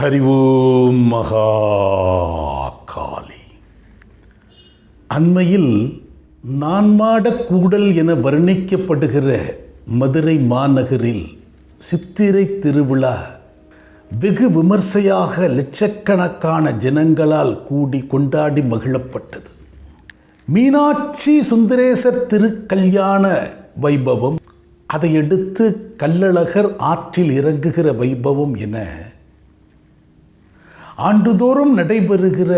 ஹரிவோம் மகா காளி அண்மையில் நான்மாடக் கூடல் என வர்ணிக்கப்படுகிற மதுரை மாநகரில் சித்திரை திருவிழா வெகு விமர்சையாக லட்சக்கணக்கான ஜனங்களால் கூடி கொண்டாடி மகிழப்பட்டது. மீனாட்சி சுந்தரேசர் திருக்கல்யாண வைபவம் அதையடுத்து கள்ளழகர் ஆற்றில் இறங்குகிற வைபவம் என ஆண்டுதோறும் நடைபெறுகிற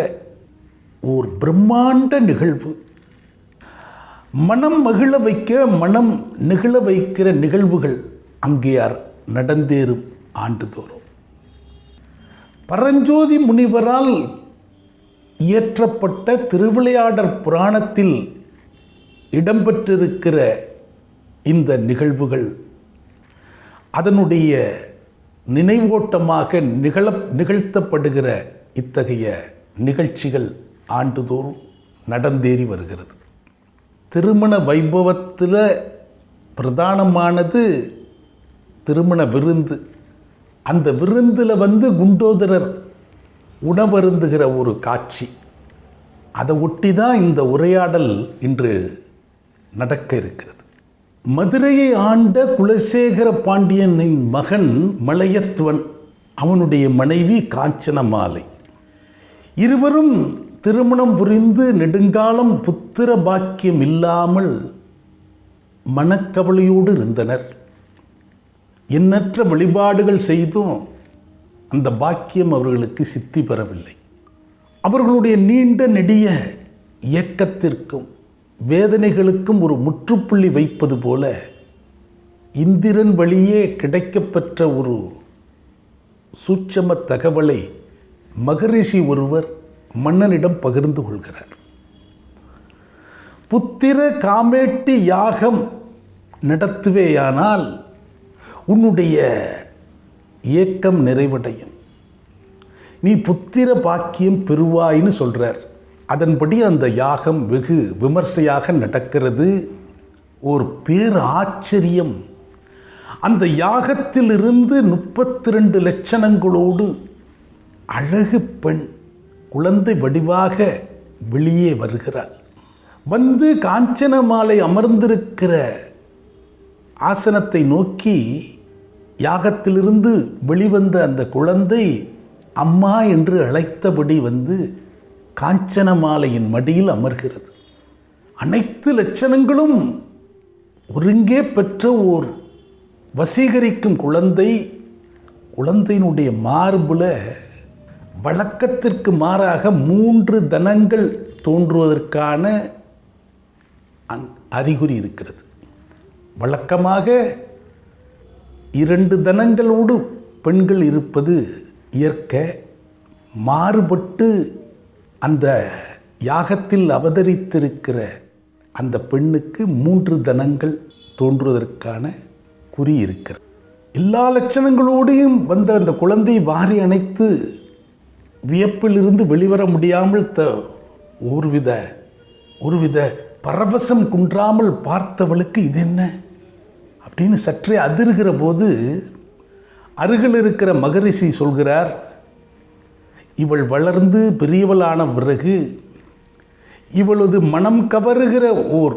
ஓர் பிரம்மாண்ட நிகழ்வு. மனம் மகிழ வைக்க மனம் நிகழ வைக்கிற நிகழ்வுகள் அங்கே நடந்தேறும் ஆண்டுதோறும். பரஞ்சோதி முனிவரால் இயற்றப்பட்ட திருவிளையாடற் புராணத்தில் இடம்பெற்றிருக்கிற இந்த நிகழ்வுகள் அதனுடைய நினைவோட்டமாக நிகழ நிகழ்த்தப்படுகிற இத்தகைய நிகழ்ச்சிகள் ஆண்டுதோறும் நடந்தேறி வருகிறது. திருமண வைபவத்தில் பிரதானமானது திருமண விருந்து. அந்த விருந்தில் வந்து குண்டோதரர் உணவருந்துகிற ஒரு காட்சி. அதை ஒட்டி தான் இந்த உரையாடல் இன்று நடக்க இருக்கிறது. மதுரையை ஆண்ட குலசேகர பாண்டியனின் மகன் மலையத்துவன் அவனுடைய மனைவி காஞ்சனமாலை. இருவரும் திருமணம் புரிந்து நெடுங்காலம் புத்திர பாக்கியம் இல்லாமல் மனக்கவலையோடு இருந்தனர். எண்ணற்ற வழிபாடுகள் செய்தும் அந்த பாக்கியம் அவர்களுக்கு சித்தி பெறவில்லை. அவர்களுடைய நீண்ட நெடிய இயக்கத்திற்கும் வேதனைகளுக்கும் ஒரு முற்றுப்புள்ளி வைப்பது போல இந்திரன் வழியே கிடைக்கப்பெற்ற ஒரு சூட்சம தகவலை மகரிஷி ஒருவர் மன்னனிடம் பகிர்ந்து கொள்கிறார். புத்திர காமேட்டி யாகம் நடத்துவேயானால் உன்னுடைய ஏக்கம் நிறைவடையும். நீ புத்திர பாக்கியம் பெறுவாய்ன்னு சொல்கிறார் அதன்படி அந்த யாகம் வெகு விமர்சையாக நடக்கிறது. ஒரு பேர் ஆச்சரியம் அந்த யாகத்திலிருந்து முப்பத்தி ரெண்டு லட்சணங்களோடு அழகு பெண் குழந்தை வடிவாக வெளியே வருகிறாள். வந்து காஞ்சன மாலை அமர்ந்திருக்கிற ஆசனத்தை நோக்கி யாகத்திலிருந்து வெளிவந்த அந்த குழந்தை அம்மா என்று அழைத்தபடி வந்து காஞ்சன மாலையின் மடியில் அமர்கிறது. அனைத்து லட்சணங்களும் ஒருங்கே பெற்ற ஓர் வசீகரிக்கும் குழந்தை குழந்தையினுடைய மார்பில் வழக்கத்திற்கு மாறாக மூன்று தனங்கள் தோன்றுவதற்கான அறிகுறி இருக்கிறது. வழக்கமாக இரண்டு தனங்களோடு பெண்கள் இருப்பது இயற்கை மாறுபட்டு அந்த யாகத்தில் அவதரித்திருக்கிற அந்த பெண்ணுக்கு மூன்று தனங்கள் தோன்றுவதற்கான குறி இருக்கிறது. எல்லா லட்சணங்களோடையும் வந்த அந்த குழந்தை வாரி அணைத்து வியப்பிலிருந்து வெளிவர முடியாமல் த ஒருவித ஒருவித பரவசம் குன்றாமல் பார்த்தவளுக்கு இது என்ன? அப்படின்னு சற்றே அதிர்கிற போது அருகில் இருக்கிற மகரிஷி சொல்கிறார் இவள் வளர்ந்து பெரியவளான பிறகு இவளது மனம் கவருகிற ஓர்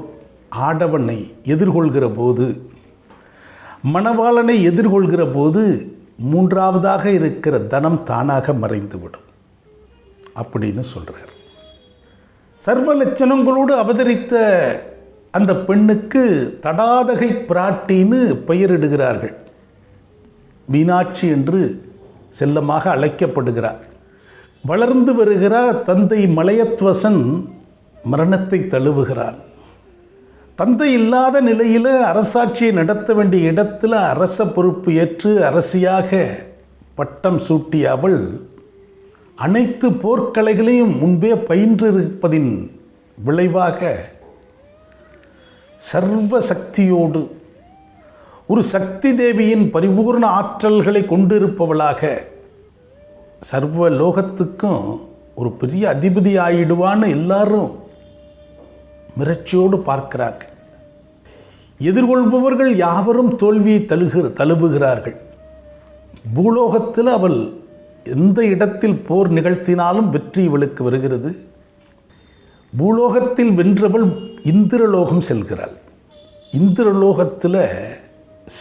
ஆடவனை எதிர்கொள்கிற போது மணவாளனை எதிர்கொள்கிற போது மூன்றாவதாக இருக்கிற தனம் தானாக மறைந்துவிடும். அப்படின்னு சொல்கிறார் சர்வ லட்சணங்களோடு அவதரித்த அந்த பெண்ணுக்கு தடாதகை பிராட்டின்னு பெயரிடுகிறார்கள். மீனாட்சி என்று செல்லமாக அழைக்கப்படுகிறார். வளர்ந்து வருகிறார் தந்தை மலையத்வசன் மரணத்தை தழுவுகிறான் தந்தை இல்லாத நிலையில் அரசாட்சியை நடத்த வேண்டிய இடத்துல அரச பொறுப்பு ஏற்று அரசியாக பட்டம் சூட்டிய அவள் அனைத்து போர்க்கலைகளையும் முன்பே பயின்றிருப்பதின் விளைவாக சர்வ சக்தியோடு ஒரு சக்தி தேவியின் பரிபூர்ண ஆற்றல்களை கொண்டிருப்பவளாக சர்வ லோகத்துக்கும் ஒரு பெரிய அதிபதி ஆகிடுவான்னு எல்லாரும் மிரட்சியோடு பார்க்கிறாங்க எதிர்கொள்பவர்கள் யாவரும் தோல்வியை தழுகு தழுவுகிறார்கள். பூலோகத்தில் அவள் எந்த இடத்தில் போர் நிகழ்த்தினாலும் வெற்றி இவளுக்கு வருகிறது. பூலோகத்தில் வென்றவள் இந்திரலோகம் செல்கிறாள். இந்திரலோகத்தில்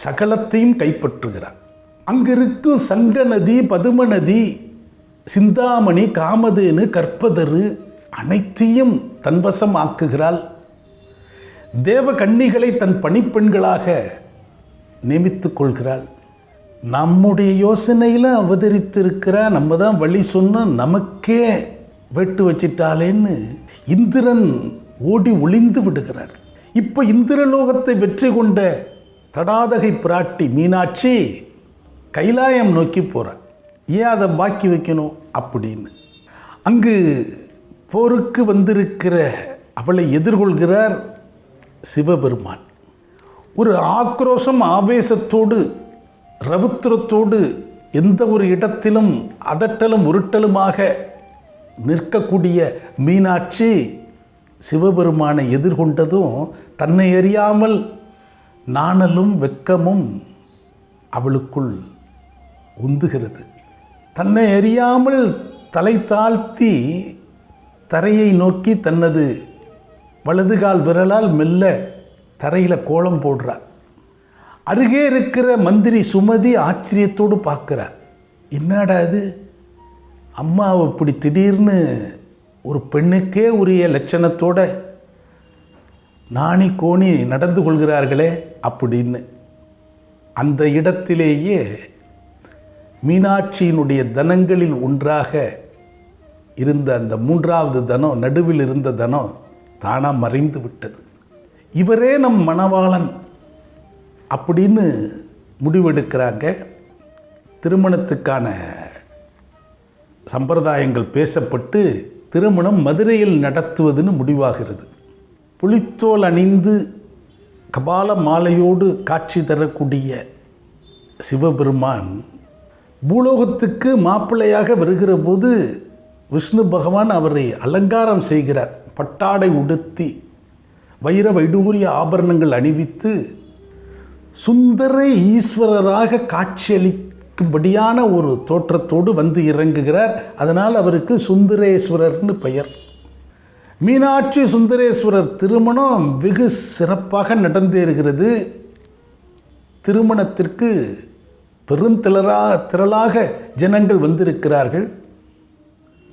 சகலத்தையும் கைப்பற்றுகிறாள். அங்கிருக்கும் சங்க நதி பதும நதி சிந்தாமணி காமதேனு கற்பதரு அனைத்தையும் தன்வசம் ஆக்குகிறாள் தேவ கன்னிகளை தன் பணிப்பெண்களாக நியமித்து கொள்கிறாள். நம்முடைய யோசனையில் அவதரித்திருக்கிறா நம்ம தான் வழி சொன்ன நமக்கே வெட்டு வச்சிட்டாளேன்னு இந்திரன் ஓடி ஒளிந்து விடுகிறார். இப்போ இந்திரலோகத்தை வெற்றி கொண்ட தடாதகை பிராட்டி மீனாட்சி கைலாயம் நோக்கி போகிறார் ஏன் அதை பாக்கி வைக்கணும் அப்படின்னு? அங்கு போருக்கு வந்திருக்கிற அவளை எதிர்கொள்கிறார் சிவபெருமான். ஒரு ஆக்ரோஷம் ஆவேசத்தோடு ரவுத்திரத்தோடு எந்த ஒரு இடத்திலும் அதட்டலும் உருட்டலுமாக நிற்கக்கூடிய மீனாட்சி சிவபெருமானை எதிர்கொண்டதும் தன்னை அறியாமல் நாணலும் வெக்கமும் அவளுக்குள் உந்துகிறது. தன்னை அறியாமல் தலை தாழ்த்தி தரையை நோக்கி தன்னது வலதுகால் விரலால் மெல்ல தரையில் கோலம் போடுறார். அருகே இருக்கிற மந்திரி சுமதி ஆச்சரியத்தோடு பார்க்குறார். என்னடா இது? அம்மாவை இப்படி திடீர்னு ஒரு பெண்ணுக்கே உரிய லட்சணத்தோட நாணி கோணி நடந்து கொள்கிறார்களே அப்படின்னு அந்த இடத்திலேயே மீனாட்சியினுடைய தனங்களில் ஒன்றாக இருந்த அந்த மூன்றாவது தனம் நடுவில் இருந்த தனம் தானாக மறைந்து விட்டது. இவரே நம் மணவாளன் அப்படின்னு முடிவெடுக்கிறாங்க. திருமணத்துக்கான சம்பிரதாயங்கள் பேசப்பட்டு திருமணம் மதுரையில் நடத்துவதுன்னு முடிவாகிறது. புலித்தோல் அணிந்து கபால மாலையோடு காட்சி தரக்கூடிய சிவபெருமான் பூலோகத்துக்கு மாப்பிள்ளையாக வருகிற போது விஷ்ணு பகவான் அவரை அலங்காரம் செய்கிறார். பட்டாடை உடுத்தி வைர வைடூரிய ஆபரணங்கள் அணிவித்து சுந்தர ஈஸ்வரராக காட்சியளிக்கும்படியான ஒரு தோற்றத்தோடு வந்து இறங்குகிறார். அதனால் அவருக்கு சுந்தரேஸ்வரர்னு பெயர். மீனாட்சி சுந்தரேஸ்வரர் திருமணம் வெகு சிறப்பாக நடந்தேறுகிறது. திருமணத்திற்கு பெருந்திரளா திரளாக ஜனங்கள் வந்திருக்கிறார்கள்.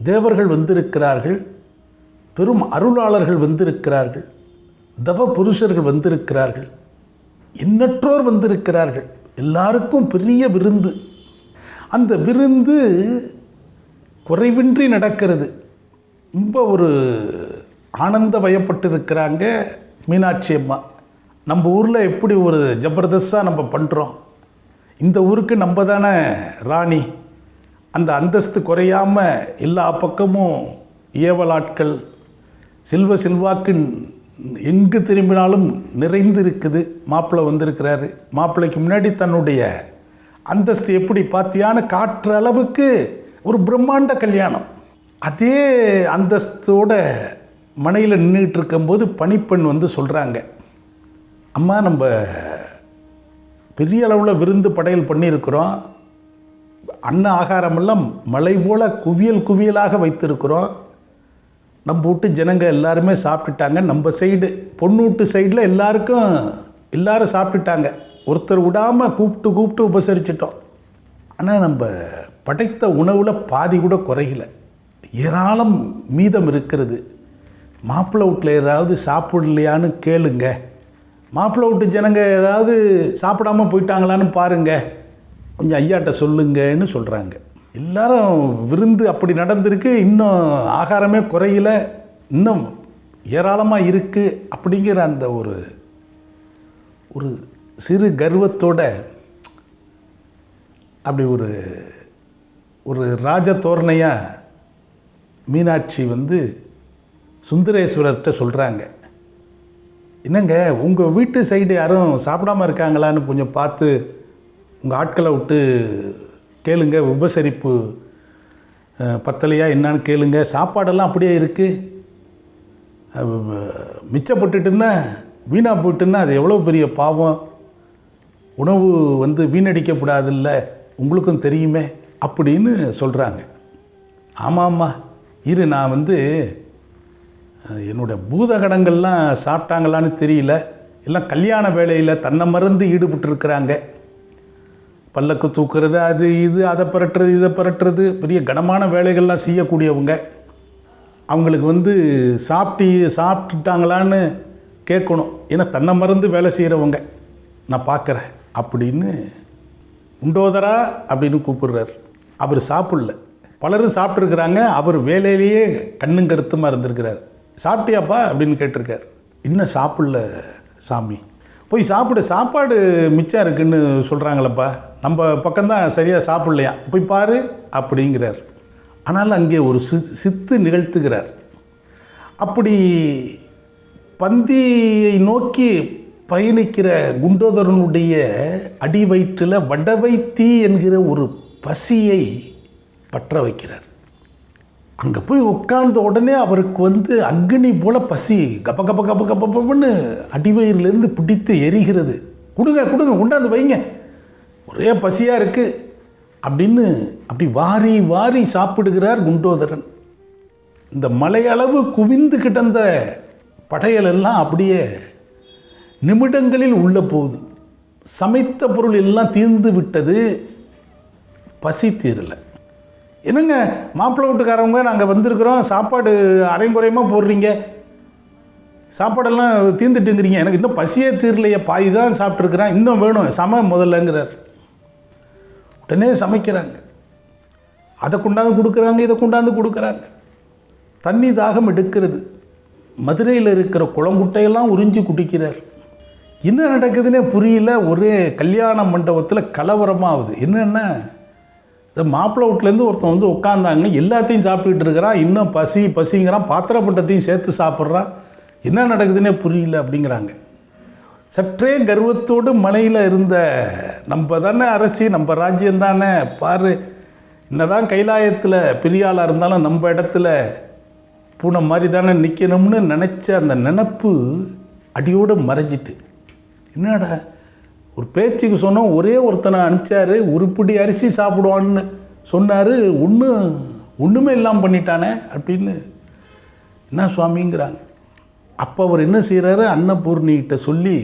தேவர்கள் வந்திருக்கிறார்கள். பெரும் அருளாளர்கள் வந்திருக்கிறார்கள். தவ புருஷர்கள் வந்திருக்கிறார்கள். எண்ணற்றோர் வந்திருக்கிறார்கள். எல்லாருக்கும் பெரிய விருந்து. அந்த விருந்து குறைவின்றி நடக்கிறது. ரொம்ப ஒரு ஆனந்த வயப்பட்டிருக்கிறாங்க மீனாட்சி அம்மா. நம்ம ஊரில் எப்படி ஒரு ஜபர்தஸ்தாக நம்ம பண்ணுறோம் இந்த ஊருக்கு நம்ம தானே ராணி? அந்த அந்தஸ்து குறையாமல் எல்லா பக்கமும் ஏவலாட்கள். செல்வ செல்வாக்கு எங்கு திரும்பினாலும் நிறைந்து இருக்குது மாப்பிள்ளை வந்திருக்கிறாரு. மாப்பிள்ளைக்கு முன்னாடி தன்னுடைய அந்தஸ்து எப்படி பார்த்தியான்னு காட்டுற அளவுக்கு ஒரு பிரம்மாண்ட கல்யாணம். அதே அந்தஸ்தோட மனையில் நின்றுட்டு இருக்கும்போது பணிப்பெண் வந்து சொல்கிறாங்க அம்மா நம்ம பெரிய அளவில் விருந்து படையல் பண்ணியிருக்கிறோம். அன்ன ஆகாரமெல்லாம் மலை போல் குவியல் குவியலாக வைத்திருக்கிறோம். நம்ம வீட்டு ஜனங்க எல்லாருமே சாப்பிட்டுட்டாங்க. நம்ம சைடு பொண்ணு வீட்டு சைடில் எல்லாருக்கும் எல்லோரும் சாப்பிட்டுட்டாங்க. ஒருத்தர் விடாமல் கூப்பிட்டு கூப்பிட்டு உபசரிச்சிட்டோம். ஆனால் நம்ம படைத்த உணவில் பாதி கூட குறையல. ஏராளம் மீதம் இருக்கிறது. மாப்பிள்ளை வீட்டில் ஏதாவது சாப்பிடலையான்னு கேளுங்க. மாப்பிள்ளை வீட்டு ஜனங்க ஏதாவது சாப்பிடாம போயிட்டாங்களான்னு பாருங்க. கொஞ்சம் ஐயாட்ட சொல்லுங்கன்னு சொல்கிறாங்க எல்லாரும் விருந்து அப்படி நடந்திருக்கு. இன்னும் ஆகாரமே குறையில. இன்னும் ஏராளமாக இருக்குது அப்படிங்கிற அந்த ஒரு ஒரு சிறு கர்வத்தோட அப்படி ஒரு ஒரு ராஜ தோரணையாக மீனாட்சி வந்து சுந்தரேஸ்வரர்கிட்ட சொல்கிறாங்க என்னங்க உங்கள் வீட்டு சைடு யாரும் சாப்பிடாம இருக்காங்களான்னு கொஞ்சம் பார்த்து உங்கள் ஆட்களை விட்டு கேளுங்க உபசரிப்பு பத்தலையா என்னான்னு கேளுங்க. சாப்பாடெல்லாம் அப்படியே இருக்குது மிச்சப்பட்டுட்டுன்னா வீணாக போயிட்டுன்னா அது எவ்வளோ பெரிய பாவம்? உணவு வந்து வீணடிக்கக்கூடாதுல்ல உங்களுக்கும் தெரியுமே அப்படின்னு சொல்கிறாங்க ஆமாம்மா இரு நான் வந்து என்னுடைய என்னோட பூதகடங்கள்லாம் சாப்பிட்டாங்களான்னு தெரியல. எல்லாம் கல்யாண வேலையில் தன்னை மறந்து ஈடுபட்டுருக்கிறாங்க. பல்லக்கு தூக்குறது அது இது அதை புரட்டுறது இதை புரட்டுறது பெரிய கனமான வேலைகள்லாம் செய்யக்கூடியவங்க. அவங்களுக்கு வந்து சாப்பிட்டு சாப்பிட்டுட்டாங்களான்னு கேட்கணும். ஏன்னா தன்னை மறந்து வேலை செய்கிறவங்க நான் பார்க்குறேன். அப்படின்னு உண்டோதரா அப்படின்னு கூப்பிடுறார். அவர் சாப்பிடல. பலரும் சாப்பிட்ருக்குறாங்க அவர் வேலையிலேயே கண்ணும் கருத்துமாக இருந்திருக்கிறார். சாப்பிட்டியாப்பா அப்படின்னு கேட்டிருக்கார். இன்னும் சாப்பிடல சாமி. போய் சாப்பிடு சாப்பாடு மிச்சம் இருக்குன்னு சொல்கிறாங்களப்பா நம்ம பக்கம்தான் சரியாக சாப்பிட்லையா? போய் பாரு அப்படிங்கிறார். ஆனால் அங்கே ஒரு சி சித்து நிகழ்த்துகிறார். அப்படி பந்தியை நோக்கி பயணிக்கிற குண்டோதரனுடைய அடி வயிற்றில் தீ என்கிற ஒரு பசியை பற்ற வைக்கிறார். அங்கே போய் உட்கார்ந்த உடனே அவருக்கு வந்து அக்னி போல பசி. கப்ப கப்ப கப்ப கப்ப கப்பன்னு அடிவயிறிலிருந்து பிடித்து எரிகிறது. கொடுங்க கொடுங்க கொண்டாந்து வைங்க. ஒரே பசியாக இருக்குது அப்படின்னு அப்படி வாரி வாரி சாப்பிடுகிறார் குண்டோதரன். இந்த மலையளவு குவிந்து கிடந்த படையலெல்லாம் அப்படியே நிமிடங்களில் உள்ள போகுது. சமைத்த பொருள் எல்லாம் தீர்ந்து விட்டது. பசி தீரலை. என்னங்க மாப்பிள்ளை வீட்டுக்காரவங்க நாங்கள் வந்திருக்கிறோம் சாப்பாடு அரைங்குறையமாக போடுறீங்க? சாப்பாடெல்லாம் தீர்ந்துட்டுங்கிறீங்க. எனக்கு இன்னும் பசியே தீரலையே பாய் தான் சாப்பிட்ருக்குறேன் இன்னும் வேணும் சம முதல்லங்கிறார். உடனே சமைக்கிறாங்க. அதை கொண்டாந்து கொடுக்குறாங்க இதை கொண்டாந்து கொடுக்குறாங்க. தண்ணி தாகம் எடுக்கிறது. மதுரையில் இருக்கிற குளங்குட்டையெல்லாம் உறிஞ்சி குடிக்கிறார். என்ன நடக்குதுன்னே புரியல ஒரே கல்யாண மண்டபத்தில் கலவரமாகுது. என்னென்ன? இந்த மாப்பிள்ளை வீட்லேருந்து ஒருத்தன் வந்து உட்காந்தாங்கன்னு எல்லாத்தையும் சாப்பிட்டுட்டு இருக்கிறான் இன்னும் பசி பசிங்கிறான் பாத்திரப்பட்டத்தையும் சேர்த்து சாப்பிட்றான் என்ன நடக்குதுன்னே புரியல அப்படிங்கிறாங்க. சற்றே கர்வத்தோடு மலையில் இருந்த நம்ம தானே அரசி நம்ம ராஜ்யம் தானே பாரு. என்னதான் கைலாயத்தில் பெரிய ஆளாக இருந்தாலும் நம்ம இடத்துல பூனை மாதிரி தானே நிற்கணும்னு நினச்ச அந்த நினப்பு அடியோடு மறைஞ்சிட்டு. என்னடா? ஒரு பேச்சுக்கு சொன்னோம் ஒரே ஒருத்தனை அனுப்பிச்சார் உருப்படி அரிசி சாப்பிடுவான்னு சொன்னார் ஒன்று ஒன்றுமே இல்லாமல் பண்ணிட்டானே அப்படின்னு என்ன சுவாமிங்கிறாங்க. அப்போ அவர் என்ன செய்கிறாரு அன்னபூர்ணிகிட்ட சொல்லி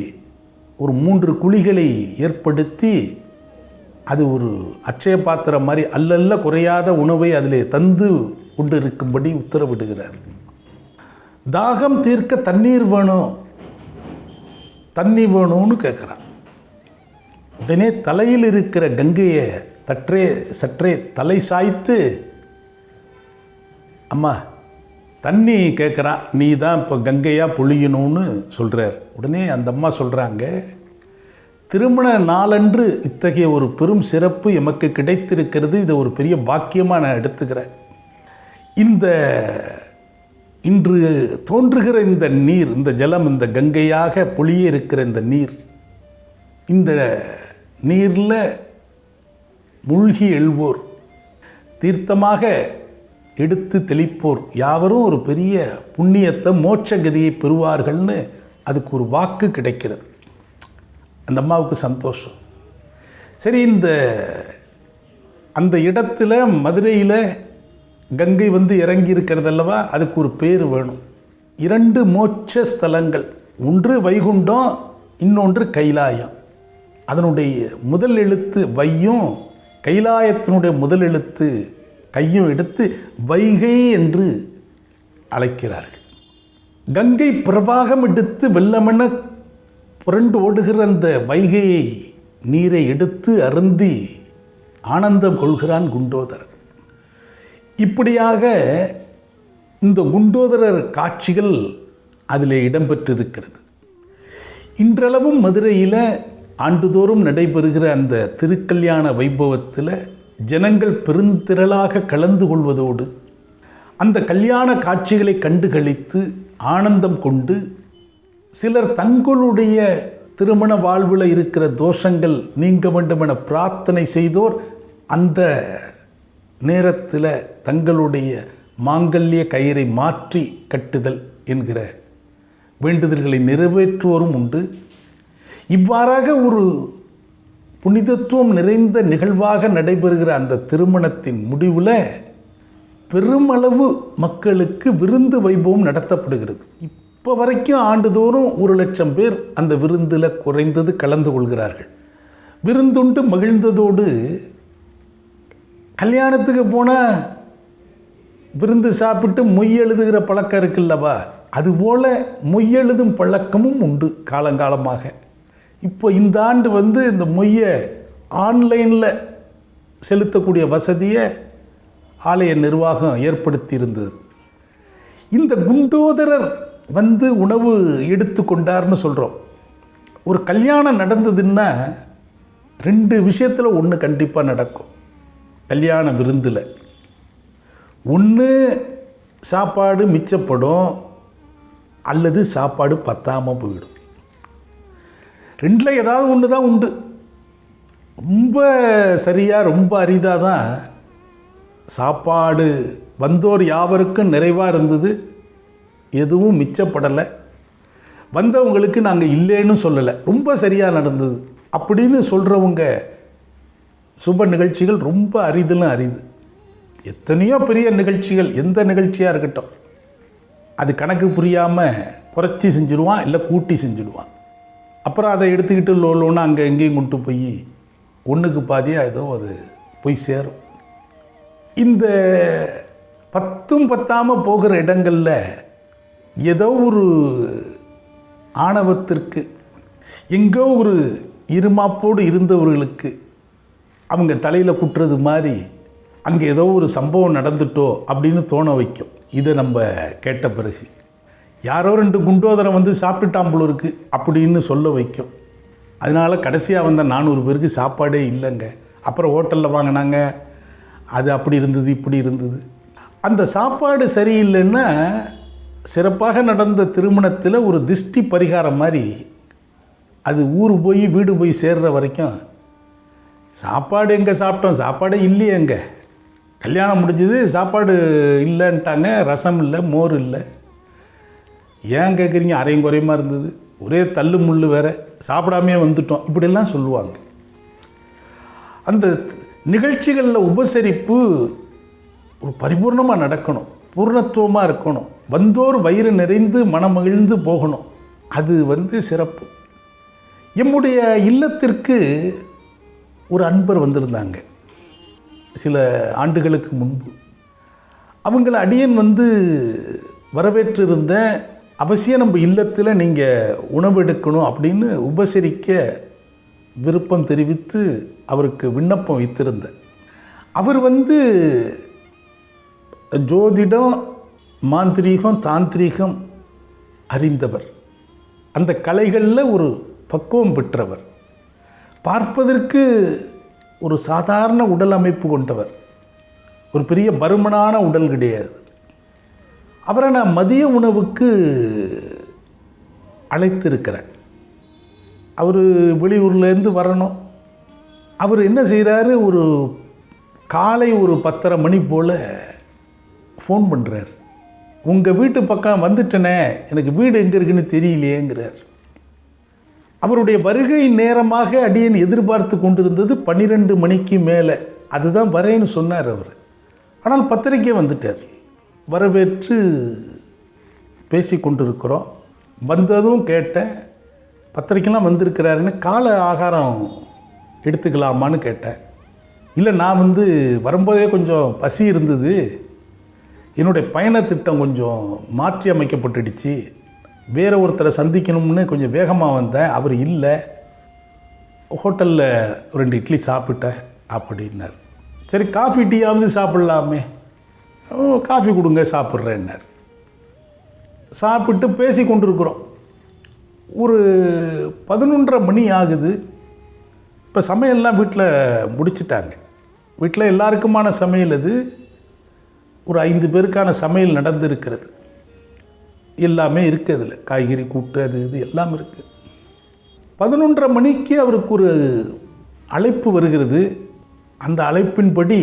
ஒரு மூன்று குழிகளை ஏற்படுத்தி அது ஒரு அட்சய பாத்திரம் மாதிரி அல்லல்ல குறையாத உணவை அதில் தந்து கொண்டு இருக்கும்படி உத்தரவிடுகிறார். தாகம் தீர்க்க தண்ணீர் வேணும் தண்ணி வேணும்னு கேட்குறான் உடனே தலையில் இருக்கிற கங்கையை தற்றே சற்றே தலை சாய்த்து அம்மா தண்ணி கேட்குறான் நீ தான் இப்போ கங்கையாக பொழியணும்னு சொல்கிறார் உடனே அந்த அம்மா சொல்கிறாங்க திருமண நாளன்று இத்தகைய ஒரு பெரும் சிறப்பு எமக்கு கிடைத்திருக்கிறது. இதை ஒரு பெரிய பாக்கியமாக நான் எடுத்துக்கிறேன். இந்த இன்று தோன்றுகிற இந்த நீர் இந்த ஜலம் இந்த கங்கையாக பொழிய இருக்கிற இந்த நீர் இந்த நீரில் மூழ்கி எழுவோர். தீர்த்தமாக எடுத்து தெளிப்போர். யாவரும் ஒரு பெரிய புண்ணியத்தை மோட்சகதியை பெறுவார்கள்னு அதுக்கு ஒரு வாக்கு கிடைக்கிறது. அந்த அம்மாவுக்கு சந்தோஷம். சரி இந்த அந்த இடத்துல மதுரையில் கங்கை வந்து இறங்கி இருக்கிறது அல்லவா? அதுக்கு ஒரு பேர் வேணும். இரண்டு மோட்ச ஸ்தலங்கள். ஒன்று வைகுண்டம் இன்னொன்று கைலாயம். அதனுடைய முதல் எழுத்து வையும் கைலாயத்தினுடைய முதல் எழுத்து கையும் எடுத்து வைகை என்று அழைக்கிறார்கள். கங்கை பிரவாகம் எடுத்து வெள்ளமென புரண்டு ஓடுகிற அந்த வைகையை நீரை எடுத்து அருந்தி ஆனந்தம் கொள்கிறான் குண்டோதரர். இப்படியாக இந்த குண்டோதரர் காட்சிகள் அதில் இடம்பெற்றிருக்கிறது. இன்றளவும் மதுரையில் ஆண்டுதோறும் நடைபெறுகிற அந்த திருக்கல்யாண வைபவத்தில் ஜனங்கள் பெருந்திரளாக கலந்து கொள்வதோடு அந்த கல்யாண காட்சிகளை கண்டுகளித்து ஆனந்தம் கொண்டு சிலர் தங்களுடைய திருமண வாழ்வில் இருக்கிற தோஷங்கள் நீங்க வேண்டும் என பிரார்த்தனை செய்தோர் அந்த நேரத்தில் தங்களுடைய மாங்கல்ய கயிறை மாற்றி கட்டுதல் என்கிற வேண்டுதல்களை நிறைவேற்றுவோரும் உண்டு. இவ்வாறாக ஒரு புனிதத்துவம் நிறைந்த நிகழ்வாக நடைபெறுகிற அந்த திருமணத்தின் முடிவில் பெருமளவு மக்களுக்கு விருந்து வைபவம் நடத்தப்படுகிறது. இப்போ வரைக்கும் ஆண்டுதோறும் ஒரு லட்சம் பேர் அந்த விருந்தில் குறைந்தது கலந்து கொள்கிறார்கள். விருந்துண்டு மகிழ்ந்ததோடு கல்யாணத்துக்கு போனால் விருந்து சாப்பிட்டு மொய் எழுதுகிற பழக்கம் இருக்குல்லவா? அதுபோல் மொய் எழுதும் பழக்கமும் உண்டு காலங்காலமாக. இப்போ இந்த ஆண்டு வந்து இந்த மொய்யை ஆன்லைனில் செலுத்தக்கூடிய வசதியை ஆலய நிர்வாகம் ஏற்படுத்தி இருந்தது இந்த குண்டோதரர் வந்து உணவு எடுத்து கொண்டார்னு சொல்கிறோம் ஒரு கல்யாணம் நடந்ததுன்னா ரெண்டு விஷயத்தில் ஒன்று கண்டிப்பாக நடக்கும். கல்யாண விருந்தில். ஒன்று சாப்பாடு மிச்சப்படும் அல்லது சாப்பாடு பத்தாமல் போயிடும். ரெண்டில் ஏதாவது ஒன்று தான் உண்டு. ரொம்ப சரியாக ரொம்ப அரிதாக தான் சாப்பாடு வந்தோர் யாவருக்கும் நிறைவாக இருந்தது. எதுவும் மிச்சப்படலை. வந்தவங்களுக்கு நாங்கள் இல்லைன்னு சொல்லலை. ரொம்ப சரியாக நடந்தது. அப்படின்னு சொல்கிறவங்க சுப நிகழ்ச்சிகள் ரொம்ப அரிதுன்னு அரிது. எத்தனையோ பெரிய நிகழ்ச்சிகள் எந்த நிகழ்ச்சியாக இருக்கட்டும். அது கணக்கு புரியாமல் குறைச்சி செஞ்சுடுவான் இல்லை கூட்டி செஞ்சுடுவான் அப்புறம் அதை எடுத்துக்கிட்டு லோ லோன்னு அங்கே எங்கேயும் கொண்டு போய் ஒன்றுக்கு பாதியாக ஏதோ அது போய் சேரும். இந்த பத்தும் பத்தாமல் போகிற இடங்களில் ஏதோ ஒரு ஆணவத்திற்கு எங்கோ ஒரு இருமாப்போடு இருந்தவர்களுக்கு அவங்க தலையில் குட்டுறது மாதிரி அங்கே ஏதோ ஒரு சம்பவம் நடந்துட்டோ அப்படின்னு தோண வைக்கும். இதை நம்ம கேட்ட பிறகு. யாரோ ரெண்டு குண்டோதரை வந்து சாப்பிட்டுட்டான் போல அப்படின்னு சொல்ல வைக்கும். அதனால் கடைசியாக வந்த நானூறு பேருக்கு சாப்பாடே இல்லைங்க. அப்புறம் ஹோட்டலில் வாங்கினாங்க. அது அப்படி இருந்தது இப்படி இருந்தது. அந்த சாப்பாடு சரியில்லைன்னா சிறப்பாக நடந்த திருமணத்தில் ஒரு திஷ்டி பரிகாரம் மாதிரி அது ஊர் போய் வீடு போய் சேர்ற வரைக்கும் சாப்பாடு எங்கே சாப்பிட்டோம்? சாப்பாடே இல்லையே எங்கே கல்யாணம் முடிஞ்சது சாப்பாடு இல்லைன்ட்டாங்க. ரசம் இல்லை மோர் இல்லை. ஏன் கேட்குறீங்க அரையும் குறையுமா இருந்தது? ஒரே தள்ளு முள்ளு வேற. சாப்பிடாமே வந்துட்டோம். இப்படியெல்லாம் சொல்லுவாங்க. அந்த நிகழ்ச்சிகளில் உபசரிப்பு ஒரு பரிபூர்ணமாக நடக்கணும். பூர்ணத்துவமாக இருக்கணும். வந்தோர் வயிறு நிறைந்து மனமகிழ்ந்து போகணும். அது வந்து சிறப்பு. எம்முடைய இல்லத்திற்கு ஒரு அன்பர் வந்திருந்தாங்க. சில ஆண்டுகளுக்கு முன்பு. அவங்கள அடியன் வந்து வரவேற்றிருந்தேன் அவசியம் நம்ம இல்லத்தில் நீங்கள் உணவு எடுக்கணும் அப்படின்னு உபசரிக்க விருப்பம் தெரிவித்து அவருக்கு விண்ணப்பம் வைத்திருந்தேன். அவர் வந்து ஜோதிடம் மாந்திரீகம் தாந்திரீகம் அறிந்தவர். அந்த கலைகளில் ஒரு பக்குவம் பெற்றவர். பார்ப்பதற்கு ஒரு சாதாரண உடல் அமைப்பு கொண்டவர். ஒரு பெரிய பருமனான உடல் கிடையாது. அவரை நான் மதிய உணவுக்கு அழைத்திருக்கிறேன். அவர் வெளியூர்லேருந்து வரணும். அவர் என்ன செய்கிறாரு ஒரு காலை ஒரு பத்தரை மணி போல் ஃபோன் பண்ணுறார் உங்கள் வீட்டு பக்கம் வந்துட்டனே எனக்கு வீடு எங்கே இருக்குன்னு தெரியலையேங்கிறார். அவருடைய வருகை நேரமாக அடியன் எதிர்பார்த்து கொண்டிருந்தது பன்னிரெண்டு மணிக்கு மேலே. அதுதான் வரேன்னு சொன்னார் அவர். ஆனால் பத்திரிக்கை வந்துட்டார். வரவேற்று பேசி கொண்டிருக்கிறோம். வந்ததும் கேட்டேன் பத்திரிக்கைலாம் வந்திருக்கிறாருன்னு காலை ஆகாரம் எடுத்துக்கலாமான்னு கேட்டேன். இல்லை நான் வந்து வரும்போதே கொஞ்சம் பசி இருந்தது. என்னுடைய பயணத்திட்டம் கொஞ்சம் மாற்றி அமைக்கப்பட்டுடுச்சு. வேறு ஒருத்தரை சந்திக்கணும்னு கொஞ்சம் வேகமாக வந்தேன். அவர் இல்லை. ஹோட்டலில் ரெண்டு இட்லி சாப்பிட்டேன் அப்படின்னார். சரி காஃபி டீயாவது சாப்பிட்லாமே. காஃபி கொடுங்க சாப்பிட்றேன்னார். சாப்பிட்டு பேசி கொண்டிருக்கிறோம் ஒரு பதினொன்றரை மணி ஆகுது. இப்போ சமையல்லாம் வீட்டில் முடிச்சிட்டாங்க. வீட்டில் எல்லாருக்குமான சமையல் அது. ஒரு ஐந்து பேருக்கான சமையல் நடந்திருக்கிறது. எல்லாமே இருக்குது அதில். காய்கறி கூட்டு அது இது எல்லாம் இருக்குது பதினொன்றரை மணிக்கு அவருக்கு ஒரு அழைப்பு வருகிறது. அந்த அழைப்பின்படி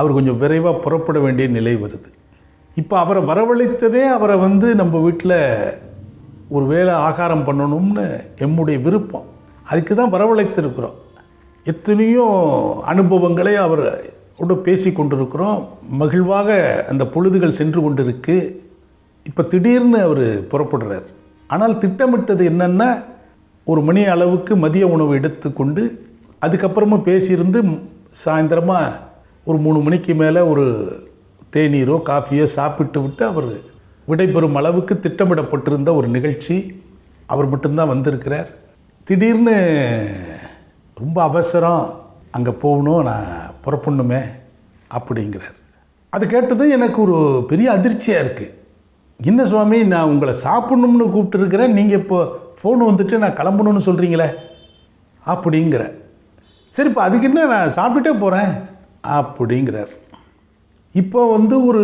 அவர் கொஞ்சம் விரைவாக புறப்பட வேண்டிய நிலை வருது. இப்போ அவரை வரவழைத்ததே அவரை வந்து நம்ம வீட்டில் ஒரு வேளை ஆகாரம் பண்ணணும்னு எம்முடைய விருப்பம். அதுக்கு தான் வரவழைத்திருக்கிறோம். எத்தனையோ அனுபவங்களை அவர் கூட பேசி கொண்டிருக்கிறோம். மகிழ்வாக அந்த பொழுதுகள் சென்று கொண்டிருக்கு. இப்போ திடீர்னு அவர் புறப்படுறார். ஆனால் திட்டமிட்டது என்னென்னா ஒரு மணி அளவுக்கு மதிய உணவு எடுத்துக்கொண்டு அதுக்கப்புறமா பேசியிருந்து சாயந்தரமாக ஒரு மூணு மணிக்கு மேலே ஒரு தேநீரோ காஃபியோ சாப்பிட்டு விட்டு அவர் விடைபெறும் அளவுக்கு திட்டமிடப்பட்டிருந்த ஒரு நிகழ்ச்சி அவர் மட்டும்தான் வந்திருக்கிறார். திடீர்னு ரொம்ப அவசரம் அங்கே போகணும் நான் புறப்படணுமே அப்படிங்கிறார். அது கேட்டதும் எனக்கு ஒரு பெரிய அதிர்ச்சியாக இருக்குது என்ன சுவாமி நான் உங்களை சாப்பிட்ணும்னு கூப்பிட்டுருக்கிறேன் நீங்கள் இப்போ ஃபோன் வந்துட்டு நான் கிளம்பணும்னு சொல்கிறீங்களே அப்படிங்கிற சரி இப்போ அதுக்கு என்ன நான் சாப்பிட்டுட்டே போகிறேன் அப்படிங்கிறார். இப்போ வந்து ஒரு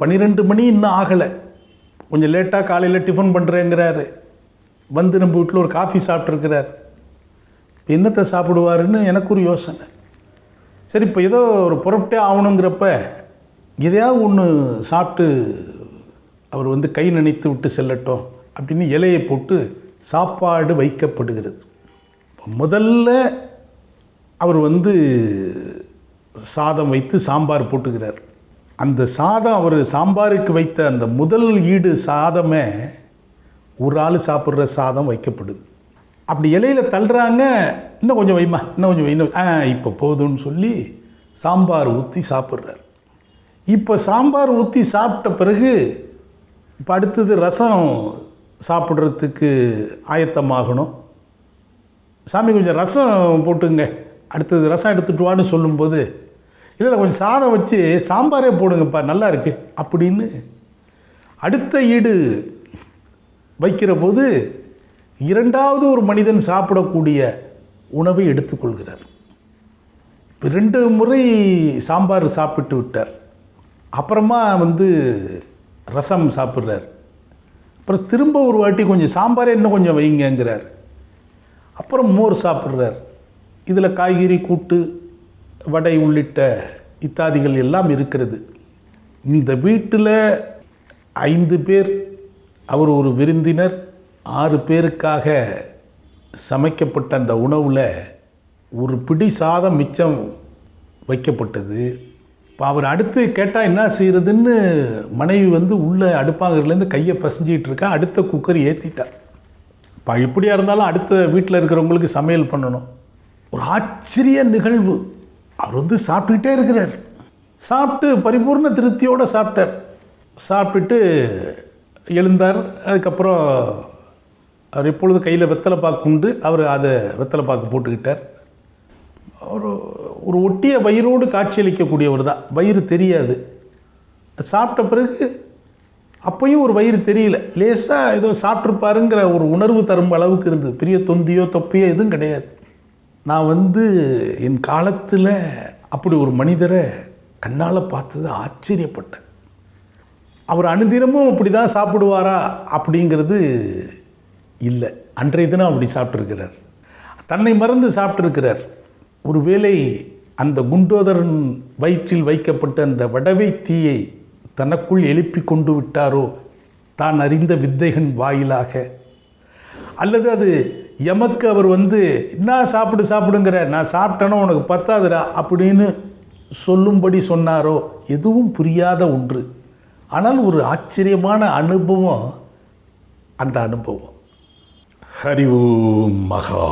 பன்னிரெண்டு மணி இன்னும் ஆகலை. கொஞ்சம் லேட்டாக காலையில் டிஃபன் பண்ணுறேங்கிறாரு வந்து நம்ம வீட்டில் ஒரு காஃபி சாப்பிட்ருக்கிறார் இப்போ என்னத்தை சாப்பிடுவாருன்னு எனக்கு ஒரு யோசனை. சரி இப்போ ஏதோ ஒரு புறப்பட்டே ஆகணுங்கிறப்ப எதையாவது ஒன்று சாப்பிட்டு அவர் வந்து கை நினைத்து விட்டு செல்லட்டும் அப்படின்னு இலையை போட்டு சாப்பாடு வைக்கப்படுகிறது. முதல்ல அவர் வந்து சாதம் வைத்து சாம்பார் போட்டுக்கிறார். அந்த சாதம் அவர் சாம்பாருக்கு வைத்த அந்த முதல் ஈடு சாதமே ஒரு ஆள் சாப்பிட்ற சாதம் வைக்கப்படுது. அப்படி இலையில தள்ளுறாங்க. இன்னும் கொஞ்சம் வைமா இன்னும் கொஞ்சம் இன்னும் ஆ இப்போ போதும்னு சொல்லி சாம்பார் ஊற்றி சாப்பிட்றாரு. இப்போ சாம்பார் ஊற்றி சாப்பிட்ட பிறகு இப்போ அடுத்தது ரசம் சாப்பிட்றதுக்கு ஆயத்தமாகணும். சாமி கொஞ்சம் ரசம் போட்டுங்க அடுத்தது ரசம் எடுத்துட்டு வான்னு சொல்லும்போது இல்லை கொஞ்சம் சாதம் வச்சு சாம்பாரே போடுங்கப்பா நல்லா இருக்கு. அப்படின்னு அடுத்த ஈடு வைக்கிற போது இரண்டாவது ஒரு மனிதன் சாப்பிடக்கூடிய உணவை எடுத்துக்கொள்கிறார் இப்போ ரெண்டு முறை சாம்பார் சாப்பிட்டு விட்டார். அப்புறமா வந்து ரசம் சாப்பிட்றார். அப்புறம் திரும்ப ஒரு வாட்டி கொஞ்சம் சாம்பாரே இன்னும் கொஞ்சம் வைங்கங்கிறார். அப்புறம் மோர் சாப்பிட்றார். இதில் காய்கறி கூட்டு வடை உள்ளிட்ட இத்தாதிகள் எல்லாம் இருக்கிறது. இந்த வீட்டில் ஐந்து பேர் அவர் ஒரு விருந்தினர் ஆறு பேருக்காக சமைக்கப்பட்ட அந்த உணவில் ஒரு பிடி சாதம் மிச்சம் வைக்கப்பட்டது. இப்போ அவர் அடுத்து கேட்டால் என்ன செய்கிறதுன்னு மனைவி வந்து உள்ள அடுப்பாங்கிறதுலேருந்து கையை பசிஞ்சிக்கிட்டு இருக்கா அடுத்த குக்கர் ஏற்றிட்டா இப்போ எப்படியாக இருந்தாலும் அடுத்த வீட்டில் இருக்கிறவங்களுக்கு சமையல் பண்ணணும். ஒரு ஆச்சரிய நிகழ்வு. அவர் வந்து சாப்பிட்டுக்கிட்டே இருக்கிறார். சாப்பிட்டு பரிபூர்ண திருப்தியோடு சாப்பிட்டார். சாப்பிட்டுட்டு எழுந்தார். அதுக்கப்புறம் அவர் எப்பொழுது கையில் வெத்தலை பாக்கு உண்டு. அவர் அதை வெத்தலை பாக்கு போட்டுக்கிட்டார். ஒரு ஒரு ஒட்டிய வயிறோடு காட்சியளிக்கக்கூடியவர் தான். வயிறு தெரியாது. சாப்பிட்ட பிறகு அப்பையும் ஒரு வயிறு தெரியல. லேசாக ஏதோ சாப்பிட்ருப்பாருங்கிற ஒரு உணர்வு தரும் அளவுக்கு இருந்தது. பெரிய தொந்தியோ தொப்பையோ எதுவும் கிடையாது. நான் வந்து என் காலத்தில் அப்படி ஒரு மனிதரை கண்ணால் பார்த்தது ஆச்சரியப்பட்டேன். அவர் அனுதினமும் அப்படி தான் சாப்பிடுவாரா அப்படிங்கிறது இல்லை. அன்றைய தினம் அப்படி சாப்பிட்ருக்கிறார் தன்னை மறந்து சாப்பிட்ருக்கிறார் ஒருவேளை அந்த குண்டோதரன் வயிற்றில் வைக்கப்பட்ட அந்த வடவை தீயை தனக்குள் எழுப்பி கொண்டு விட்டாரோ? தான் அறிந்த வித்தைகன் வாயிலாக. அல்லது அது எமக்கு அவர் வந்து என்ன சாப்பிடு சாப்பிடுங்கிற நான் சாப்பிட்டேனோ உனக்கு பத்தாதுடா அப்படின்னு சொல்லும்படி சொன்னாரோ எதுவும் புரியாத ஒன்று. ஆனால் ஒரு ஆச்சரியமான அனுபவம் அந்த அனுபவம். ஹரி ஓம் மகா.